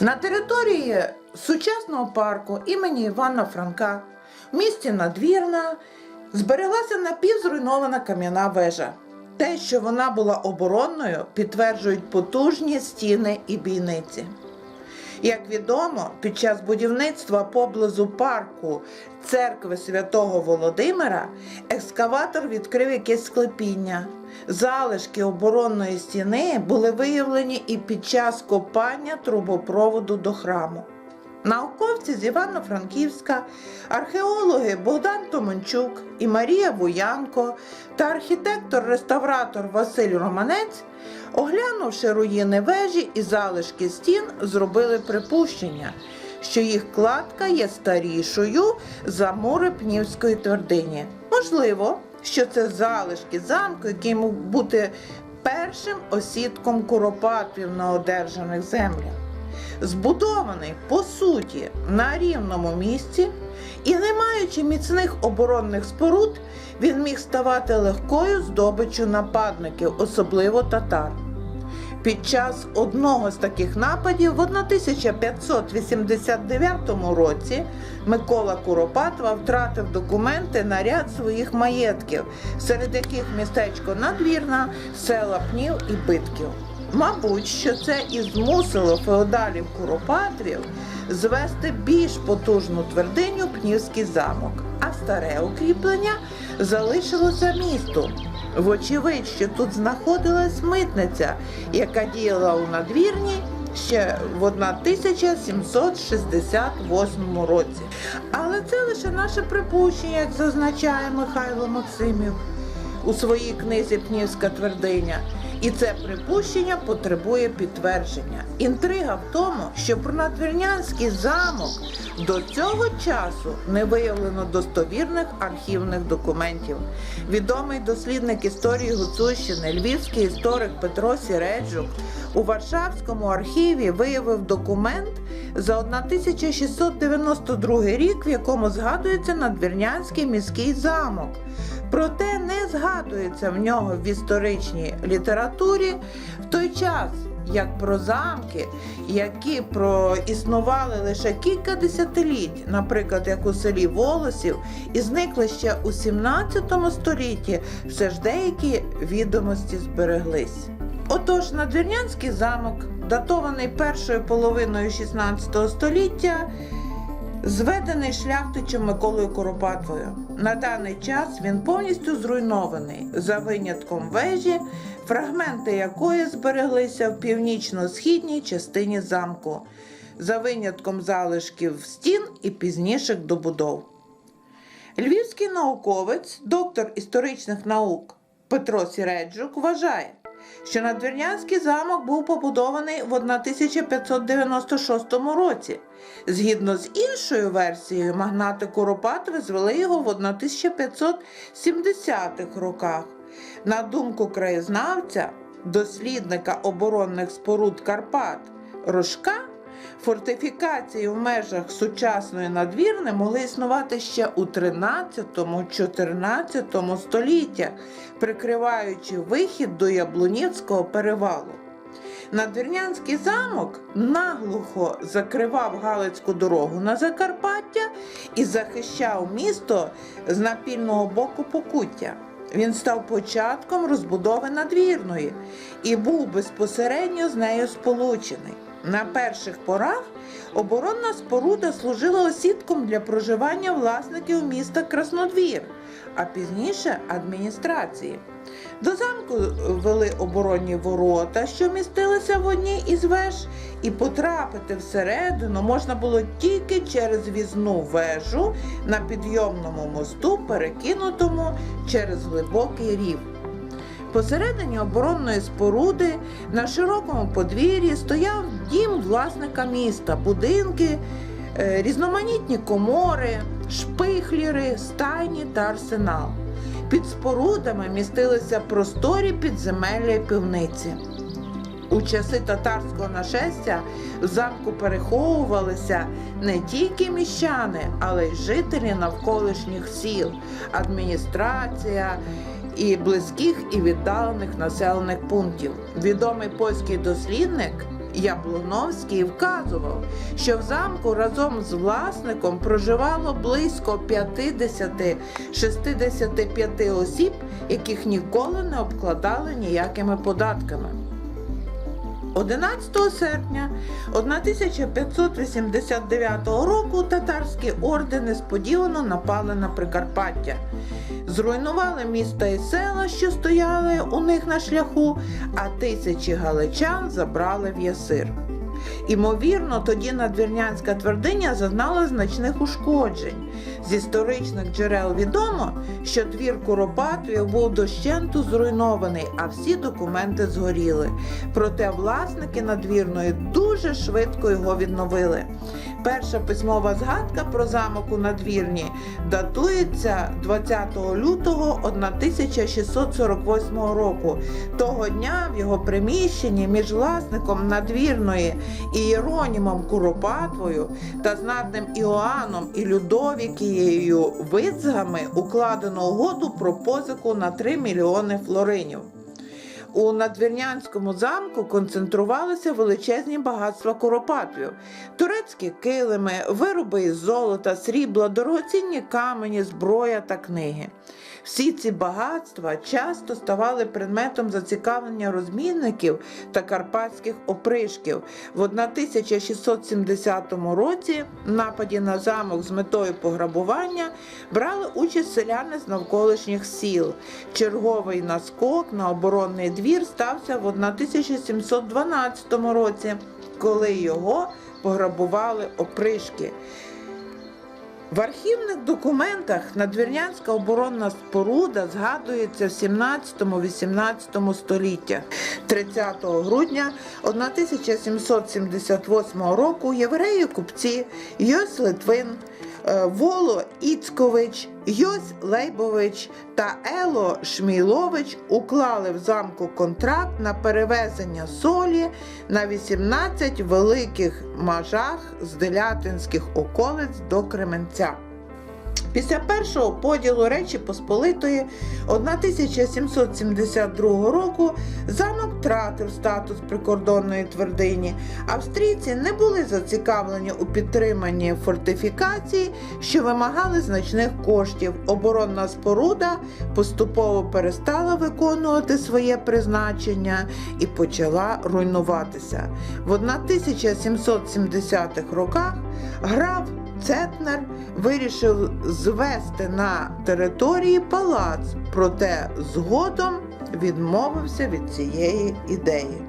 На території сучасного парку імені Івана Франка в місті Надвірна збереглася напівзруйнована кам'яна вежа. Те, що вона була оборонною, підтверджують потужні стіни і бійниці. Як відомо, під час будівництва поблизу парку церкви святого Володимира екскаватор відкрив якесь склепіння. Залишки оборонної стіни були виявлені і під час копання трубопроводу до храму. Науковці з Івано-Франківська, археологи Богдан Томанчук і Марія Буянко та архітектор-реставратор Василь Романець, оглянувши руїни вежі і залишки стін, зробили припущення, що їх кладка є старішою за мури Пнівської твердині. Можливо, що це залишки замку, який мав бути першим осідком куропатів на одержаних землях збудований по суті на рівному місці, і не маючи міцних оборонних споруд, він міг ставати легкою здобиччю нападників, особливо татар. Під час одного з таких нападів в 1589 році Микола Куропатва втратив документи на ряд своїх маєтків, серед яких містечко Надвірна, села Пнів і Битків. Мабуть, що це і змусило феодалів Куропатрів звести більш потужну твердиню Пнівський замок, а старе укріплення залишилося місту. Вочевидь, що тут знаходилась митниця, яка діяла у надвірні ще в 1768 році. Але це лише наше припущення, як зазначає Михайло Максимів у своїй книзі Пнівська твердиня. І це припущення потребує підтвердження. Інтрига в тому, що про надвірнянський замок до цього часу не виявлено достовірних архівних документів. Відомий дослідник історії Гуцульщини, львівський історик Петро Сіреджук у Варшавському архіві виявив документ за 1692 рік, в якому згадується надвірнянський міський замок. Проте не згадується в нього в історичній літературі в той час, як про замки, які проіснували лише кілька десятиліть, наприклад, як у селі Волосів, і зникли ще у 17 столітті, все ж деякі відомості збереглись. Отож, надвірнянський замок, датований першою половиною 16 століття, зведений шляхтичем Миколою Коропатвою. На даний час він повністю зруйнований за винятком вежі, фрагменти якої збереглися в північно-східній частині замку, за винятком залишків стін і пізніших добудов. Львівський науковець, доктор історичних наук Петро Сіреджук вважає, що Надвірнянський замок був побудований в 1596 році. Згідно з іншою версією, магнати Куропат звели його в 1570-х роках. На думку краєзнавця, дослідника оборонних споруд Карпат Рожка, фортифікації в межах сучасної надвірни могли існувати ще у 13-14 століттях, прикриваючи вихід до Яблунівського перевалу. Надвірнянський замок наглухо закривав Галицьку дорогу на Закарпаття і захищав місто з напільного боку Покуття. Він став початком розбудови надвірної і був безпосередньо з нею сполучений. На перших порах оборонна споруда служила осідком для проживання власників міста Краснодвір, а пізніше адміністрації. До замку вели оборонні ворота, що містилися в одній із веж, і потрапити всередину можна було тільки через візну вежу на підйомному мосту, перекинутому через глибокий рів. Посередині оборонної споруди на широкому подвір'ї стояв дім власника міста, будинки, е, різноманітні комори, шпихліри, стайні та арсенал. Під спорудами містилися просторі підземелля і пивниці. У часи татарського нашестя в замку переховувалися не тільки міщани, але й жителі навколишніх сіл, адміністрація і близьких і віддалених населених пунктів. Відомий польський дослідник Яблоновський вказував, що в замку разом з власником проживало близько 50-65 осіб, яких ніколи не обкладали ніякими податками. 11 серпня 1589 року татарські орди несподівано напали на Прикарпаття. Зруйнували міста і села, що стояли у них на шляху, а тисячі галичан забрали в Ясир. Імовірно, тоді надвірнянська твердиня зазнала значних ушкоджень. З історичних джерел відомо, що двір Куропатвів був дощенту зруйнований, а всі документи згоріли. Проте власники надвірної дуже швидко його відновили. Перша письмова згадка про замок у надвірні датується 20 лютого 1648 року. Того дня в його приміщенні між власником надвірної і Куропатвою та знатним Іоанном і Людовікією Вицгами укладено угоду про позику на 3 мільйони флоринів. У надвірнянському замку концентрувалися величезні багатства Куропатвів, турецькі килими, вироби із золота, срібла, дорогоцінні камені, зброя та книги. Всі ці багатства часто ставали предметом зацікавлення розмінників та карпатських опришків. В 1670 році в нападі на замок з метою пограбування брали участь селяни з навколишніх сіл. Черговий наскок на оборонний двір стався в 1712 році, коли його пограбували опришки. В архівних документах надвірнянська оборонна споруда згадується в 17-18 століттях. 30 грудня 1778 року євреї купці Йос Литвин, Воло Іцькович, Йось Лейбович та Ело Шмілович уклали в замку контракт на перевезення солі на 18 великих мажах з делятинських околиць до Кременця. Після першого поділу Речі Посполитої 1772 року замок втратив статус прикордонної твердині. Австрійці не були зацікавлені у підтриманні фортифікацій, що вимагали значних коштів. Оборонна споруда поступово перестала виконувати своє призначення і почала руйнуватися. В 1770-х роках граф Цетнер вирішив звести на території палац, проте згодом відмовився від цієї ідеї.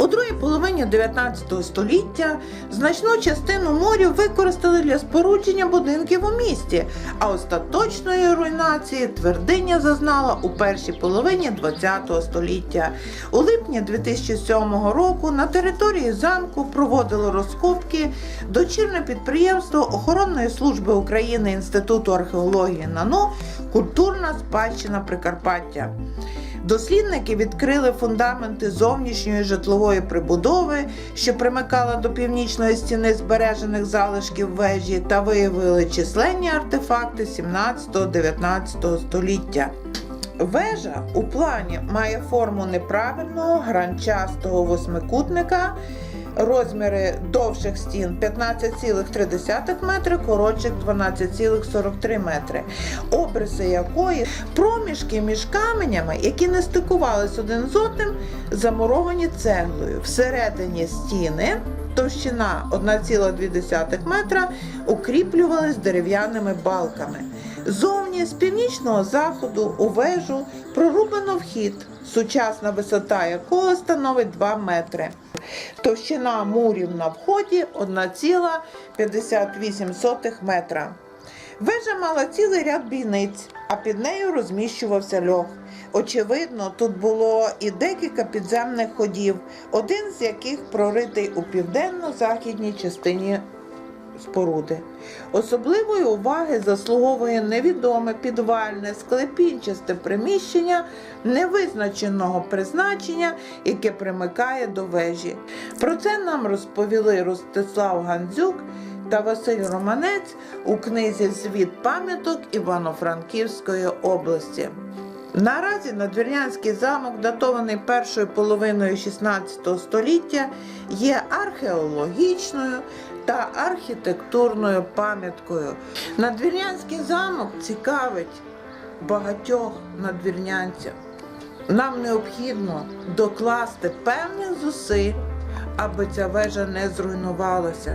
У другій половині 19 століття значну частину морів використали для спорудження будинків у місті, а остаточної руйнації твердиня зазнала у першій половині 20 століття. У липні 2007 року на території замку проводило розкопки дочірне підприємство Охоронної служби України Інституту археології НАНУ Культурна спадщина Прикарпаття. Дослідники відкрили фундаменти зовнішньої житлової прибудови, що примикала до північної стіни збережених залишків вежі, та виявили численні артефакти 17-19 століття. Вежа у плані має форму неправильного гранчастого восьмикутника. Розміри довших стін 15,3 метри, коротших 12,43 метри. Обриси якої проміжки між каменями, які не стикувались один з одним, замуровані цеглою. Всередині стіни товщина 1,2 метра укріплювались дерев'яними балками. Зовні з північного заходу у вежу прорубано вхід, сучасна висота якого становить 2 метри. Товщина мурів на вході 1,58 метра. Вежа мала цілий ряд бійниць, а під нею розміщувався льох. Очевидно, тут було і декілька підземних ходів, один з яких проритий у південно-західній частині споруди. Особливої уваги заслуговує невідоме підвальне склепінчасте приміщення невизначеного призначення, яке примикає до вежі. Про це нам розповіли Ростислав Гандзюк та Василь Романець у книзі Звіт пам'яток Івано-Франківської області. Наразі Надвірнянський замок, датований першою половиною 16 століття, є археологічною та архітектурною пам'яткою. Надвірнянський замок цікавить багатьох надвірнянців. Нам необхідно докласти певних зусиль, аби ця вежа не зруйнувалася.